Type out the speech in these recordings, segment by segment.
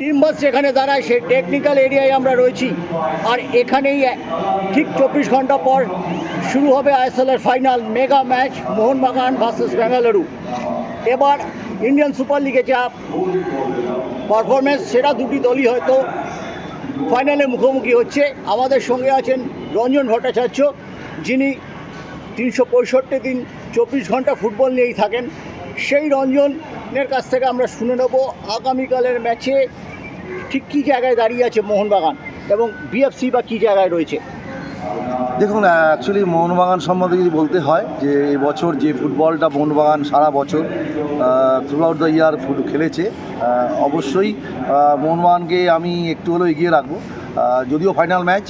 Team bus যেখানে দাঁড়ায়, সেই টেকনিক্যাল এরিয়ায় আমরা রয়েছি। আর এখানেই ঠিক চব্বিশ ঘণ্টা পর শুরু হবে আইএসএলের final mega match Mohun Bagan versus Bengaluru এবার ইন্ডিয়ান সুপার লিগে যা পারফরমেন্স সেটা দুটি দলই হয়তো ফাইনালে মুখোমুখি হচ্ছে। আমাদের সঙ্গে আছেন রঞ্জন ভট্টাচার্য, যিনি তিনশো পঁয়ষট্টি দিন চব্বিশ ঘণ্টা ফুটবল নিয়েই থাকেন। সেই রঞ্জনের কাছ থেকে আমরা শুনে নেব, আগামীকালের ম্যাচে ঠিক কী জায়গায় দাঁড়িয়ে আছে মোহনবাগান এবং বিএফসি বা কী জায়গায় রয়েছে? দেখুন অ্যাকচুয়ালি মোহনবাগান সম্বন্ধে যদি বলতে হয় যে এবছর যে ফুটবলটা মোহনবাগান সারা বছর throughout the year foot, খেলেছে অবশ্যই মোহনবাগানকে আমি একটু হলেও এগিয়ে রাখব যদিও ফাইনাল ম্যাচ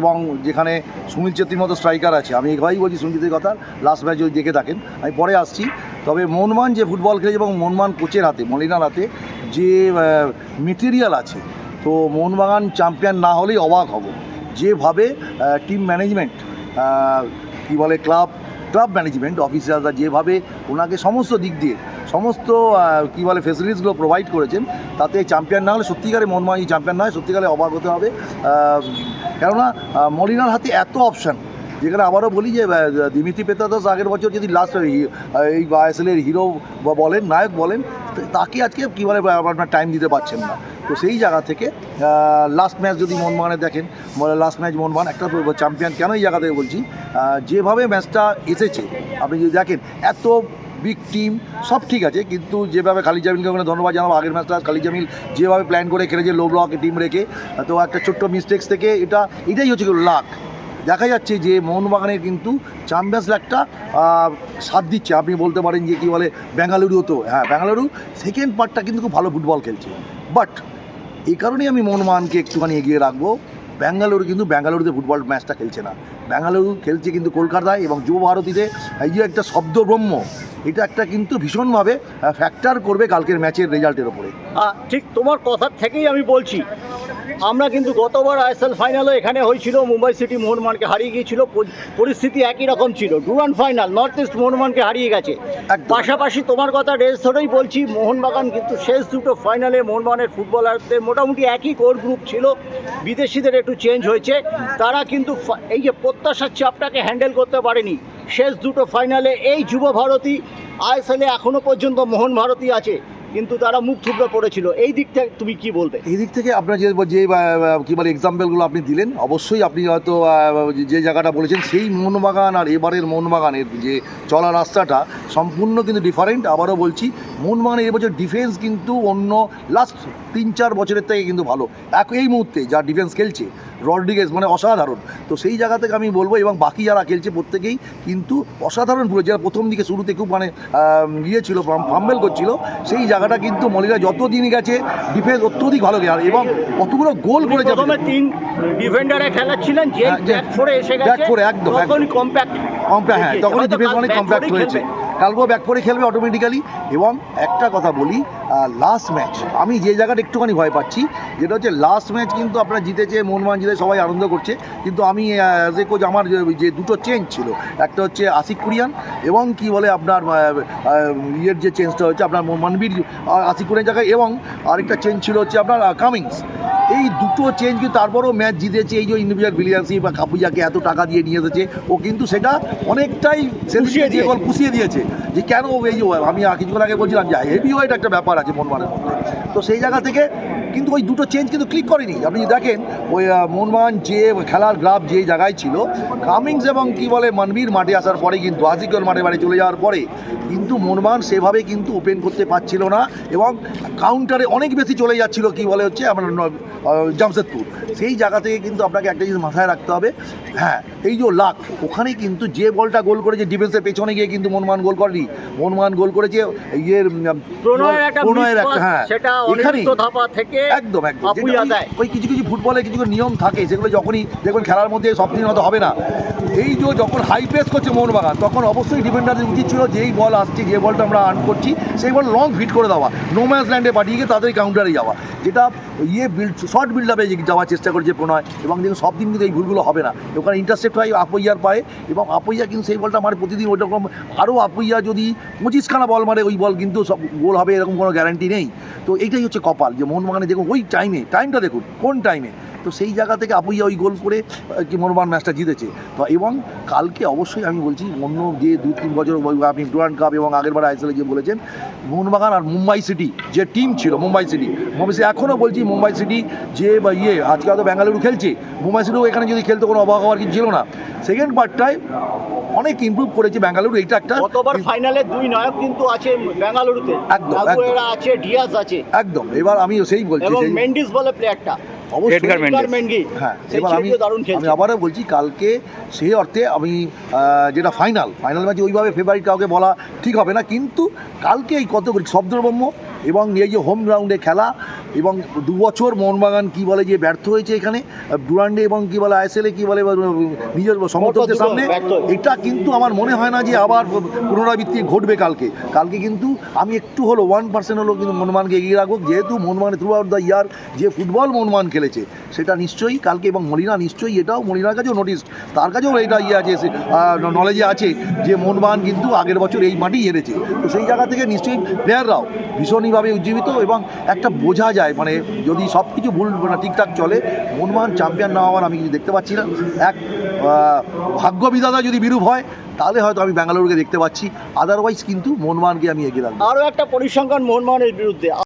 এবং যেখানে সুনীল চেত্রীর মতো স্ট্রাইকার আছে, আমি একবারই বলছি সুনীল কথা লাস্ট ম্যাচ যদি দেখে থাকেন, আমি পরে আসছি, তবে মোহনবাগান যে ফুটবল খেলেছে এবং মোহনবাগান কোচের হাতে, মলিনার হাতে যে মেটেরিয়াল আছে, তো মোহনবাগান চ্যাম্পিয়ন না হলেই অবাক হব। যেভাবে টিম ম্যানেজমেন্ট কী বলে ক্লাব ক্লাব ম্যানেজমেন্ট অফিসাররা যেভাবে ওনাকে সমস্ত দিক দিয়ে, সমস্ত কী বলে ফেসিলিটিসগুলো প্রোভাইড করেছেন, তাতে চ্যাম্পিয়ন না হলে সত্যিকারে মনমাই চ্যাম্পিয়ন না হয় সত্যিকারে অবাক হতে হবে। কেননা মলিনার হাতে এত অপশান যেখানে আবারও বলি যে দিমিত্রি পেতাদোস আগের বছর যদি লাস্ট এই আইএসএলের হিরো বা বলেন, নায়ক বলেন তাকে আজকে কী বলে আপনার টাইম দিতে পারছেন না। তো সেই জায়গা থেকে লাস্ট ম্যাচ যদি মোহনবাগানে দেখেন লাস্ট ম্যাচ মোহনবাগান একটা চ্যাম্পিয়ন কেন এই জায়গা থেকে বলছি যেভাবে ম্যাচটা এসেছে, আপনি যদি দেখেন, এত বিগ টিম সব ঠিক আছে, কিন্তু যেভাবে খালিদ জামিলকে ওখানে ধন্যবাদ জানাব, আগের ম্যাচটা খালিদ জামিল যেভাবে প্ল্যান করে খেলেছে লো ব্লকে টিম রেখে, তো একটা ছোট্ট মিস্টেক্স থেকে এটা, এটাই হচ্ছে লাক দেখা যাচ্ছে যে মোহনবাগানের কিন্তু চ্যাম্পিয়ন্স একটা সাথ দিচ্ছে। আপনি বলতে পারেন যে কী বলে বেঙ্গালুরুও তো। হ্যাঁ বেঙ্গালুরু সেকেন্ড পার্টটা কিন্তু খুব ভালো ফুটবল খেলছে। বাট এই কারণেই আমি মোহনবাগানকে একটুখানি এগিয়ে রাখব। ব্যাঙ্গালুরু কিন্তু ব্যাঙ্গালুরুতে ফুটবল ম্যাচটা খেলছে না। ব্যাঙ্গালুরু খেলছে কিন্তু কলকাতায় এবং যুব ভারতীতে এই যে একটা শব্দব্রহ্ম এটা একটা কিন্তু ভীষণভাবে ফ্যাক্টর করবে কালকের ম্যাচের রেজাল্টের ওপরে ঠিক তোমার কথার থেকেই আমি বলছি আমরা কিন্তু গতবার আইএসএল ফাইনালও এখানে হয়েছিল মুম্বাই সিটি মোহনমানকে হারিয়ে গিয়েছিল পরিস্থিতি একই রকম ছিল। ডুরান ফাইনাল নর্থ ইস্ট মোহনমানকে হারিয়ে গেছে। পাশাপাশি তোমার কথা রেস ধরেই বলছি মোহনবাগান কিন্তু শেষ দুটো ফাইনালে মোহনবাগানের ফুটবলারদের মোটামুটি একই কোর গ্রুপ ছিল বিদেশিদের একটু চেঞ্জ হয়েছে। তারা কিন্তু এই যে প্রত্যাশার চাপটাকে হ্যান্ডেল করতে পারেনি। শেষ দুটো ফাইনালে এই যুব ভারতী আইএসএলে এখনও পর্যন্ত মোহন ভারতী আছে, কিন্তু তারা মুখ থুবড়ে পড়েছিল। এই দিক থেকে তুমি কি বলবে? এই দিক থেকে আপনার যে যে কী বলে এক্সাম্পলগুলো আপনি দিলেন, অবশ্যই আপনি হয়তো যে জায়গাটা বলেছেন, সেই মোহনবাগান আর এবারের মোহনবাগানের যে চলা রাস্তাটা সম্পূর্ণ কিন্তু ডিফারেন্ট আবারও বলছি মোহনবাগানের এবছর ডিফেন্স কিন্তু অন্য লাস্ট তিন চার বছরের থেকে কিন্তু ভালো। এক, এই মুহূর্তে যা ডিফেন্স খেলছে রড্রিগেজ মানে অসাধারণ। তো সেই জায়গা থেকে আমি বলব এবং বাকি যারা খেলছে প্রত্যেকেই কিন্তু অসাধারণ পুরো যারা প্রথম দিকে শুরুতে খুব মানে ইয়ে ছিল ফাম্বেল করছিল সেই জায়গাটা কিন্তু মলিরা যত দিন গেছে ডিফেন্স অত্যধিক ভালো গেছে এবং কতগুলো গোল করেছে। প্রথমে তিন ডিফেন্ডারে খেলাচ্ছিলেন যে হ্যাঁ, ব্যাক ফোরে এসে গেছে এ একদম, কম্প্যাক্ট কম্প্যা হ্যাঁ তখনই ডিফেন্স অনেক কম্প্যাক্ট হয়েছে। কালকেও ব্যাক করে খেলবে অটোমেটিক্যালি এবং একটা কথা বলি লাস্ট ম্যাচ আমি যে জায়গাটা একটুখানি ভয় পাচ্ছি, যেটা হচ্ছে লাস্ট ম্যাচ কিন্তু আপনারা জিতেছে, মনমান জিতে সবাই আনন্দ করছে, কিন্তু আমি অ্যাজ এ কোচ আমার, যে- দুটো চেঞ্জ ছিল, একটা হচ্ছে আশিক কুরিয়ান এবং কি বলে আপনার ইয়ের যে চেঞ্জটা হচ্ছে আপনার মনবীর আশিক কুরিয়ান জায়গায় এবং আরেকটা চেঞ্জ ছিল হচ্ছে আপনার কামিংস। এই দুটো চেঞ্জ কিন্তু তারপরও ম্যাচ জিতেছে? এই যে ইন্ডিভিজুয়াল ব্রিলিয়ান্সি বা কাপুজাকে এত টাকা দিয়ে নিয়ে এসেছে ও কিন্তু সেটা অনেকটাই সেলসিয়ে দিয়ে গল পুষিয়ে দিয়েছে। যে কেন ও এই আমি কিছুক্ষণ আগে বলছিলাম যে হেভি ওয়েট একটা ব্যাপার আছে মনমানের মধ্যে। তো সেই জায়গা থেকে কিন্তু ওই দুটো চেঞ্জ কিন্তু ক্লিক করেনি। আপনি দেখেন ওই মোহনবাগান যে খেলার গ্রাফ যে জায়গায় ছিল কামিংস এবং কি বলে মানবীর মাঠে আসার পরে কিন্তু আজিকর মাঠে বাড়ি চলে যাওয়ার পরে কিন্তু মোহনবাগান সেভাবে কিন্তু ওপেন করতে পারছিল না এবং কাউন্টারে অনেক বেশি চলে যাচ্ছিল কি বলে হচ্ছে আমরা ন- জামশেদপুর। সেই জায়গা থেকে কিন্তু আপনাকে একটা জিনিস মাথায় রাখতে হবে। হ্যাঁ এই যে লাখ ওখানে কিন্তু যে বলটা গোল করেছে ডিফেন্সের পেছনে গিয়ে কিন্তু মনমান গোল করেনি। মনমান গোল করেছে ইয়ের প্রণয়ের একটা হ্যাঁ সেটা এখানেই থেকে একদম একদম। ওই- কিছু কিছু ফুটবলে কিছু কিছু নিয়ম থাকে সেগুলো যখনই দেখবেন খেলার মধ্যে সব দিন হয়তো হবে না। এই যে যখন হাই প্রেস করছে মোহনবাগান তখন অবশ্যই ডিফেন্ডারদের উচিত ছিল যেই বল আসছে যে বলটা আমরা আর্ন করছি সেই বল লং ফিট করে দেওয়া নো ম্যাচ ল্যান্ডে পাঠিয়ে গিয়ে তাদের কাউন্টারে যাওয়া। যেটা ইয়ে বিল্ড শর্ট বিল্ড আপে যাওয়ার চেষ্টা করেছে প্রণয় এবং দেখুন সব দিন কিন্তু এই ভুলগুলো হবে না। ওখানে ইন্টারসেপ্ট হয় আপইয়ার পায়ে এবং আপইয়া কিন্তু সেই বলটা মারে প্রতিদিন ওইরকম আরও আপইয়া যদি পঁচিশখানা বল মারে ওই বল কিন্তু সব গোল হবে এরকম কোনো গ্যারান্টি নেই। তো এইটাই হচ্ছে কপাল যে মোহনবাগানে দেখুন ওই টাইমে টাইমটা দেখুন কোন টাইমে তো সেই জায়গা থেকে আপুইয়া ওই গোল করে কি মোহনবাগান ম্যাচটা জিতেছে। তো এবং কালকে অবশ্যই আমি বলছি অন্য যে দু তিন বছর আপনি ডুরান্ড কাপ এবং আগেরবার আইসিএলে যে বলেছেন মোহনবাগান আর মুম্বাই সিটি যে টিম ছিল মুম্বাই সিটি মুম্বাই সিটি এখনও বলছি মুম্বাই সিটি যে বা ইয়ে আজকে হয়তো বেঙ্গালুরু খেলছে মুম্বাই সিটিও এখানে যদি খেলতো কোনো অবাক হওয়ার কিছু ছিল না। সেকেন্ড পার্টটায় অনেক ইমপ্রুভ করেছে বেঙ্গালুরু এইটা একটা গতবার ফাইনালে দুই নায়ক কিন্তু আছে বেঙ্গালুরুতে একদম, আছে ডিয়াজ আছে। একদম এবার আমি সেই বলছি। এবং মেন্ডিস বলে প্লেয়ারটা অবশ্যই। হ্যাঁ এবার আমি আমি আবারও বলছি কালকে সেই অর্থে আমি আহ, যেটা ফাইনাল ফাইনাল ম্যাচে ওইভাবে ফেভারিট কাউকে বলা ঠিক হবে না কিন্তু কালকে এই কত শব্দব্রহ্ম এবং এই যে হোম গ্রাউন্ডে খেলা এবং দু বছর মোহনবাগান কি বলে যে ব্যর্থ হয়েছে এখানে ডুরান্ডে এবং কি বলে আইএসএলে কি বলে নিজের সমর্থকদের সামনে এটা কিন্তু আমার মনে হয় না যে আবার পুনরাবৃত্তি ঘটবে কালকে। কালকে কিন্তু আমি একটু হলো ওয়ান পার্সেন্ট হলো কিন্তু মনমানকে এগিয়ে রাখব। যেহেতু মনমান থ্রু আউট দ্য ইয়ার যে ফুটবল মনমান খেলেছে সেটা নিশ্চয়ই কালকে এবং মলিনা নিশ্চয়ই এটাও মলিনার কাছেও নোটিস তার কাছেও এটা ইয়ে আছে নলেজে আছে যে মনমান কিন্তু আগের বছর এই মাটি হেরেছে। তো সেই জায়গা থেকে নিশ্চয়ই প্লেয়াররাও ভীষণইভাবে উজ্জীবিত এবং একটা বোঝা যায়। মানে যদি সব কিছু ভুল মানে ঠিকঠাক চলে মনমান চ্যাম্পিয়ন না হওয়ার আমি কিছু দেখতে পাচ্ছি না। এক ভাগ্য বিধাতা যদি বিরূপ হয়, তাহলে হয়তো আমি ব্যাঙ্গালুরুকে দেখতে পাচ্ছি। আদারওয়াইজ কিন্তু মনমোহনকে আমি এগিয়ে রাখব। আরও একটা পরিসংখ্যান মনমোহনের বিরুদ্ধে।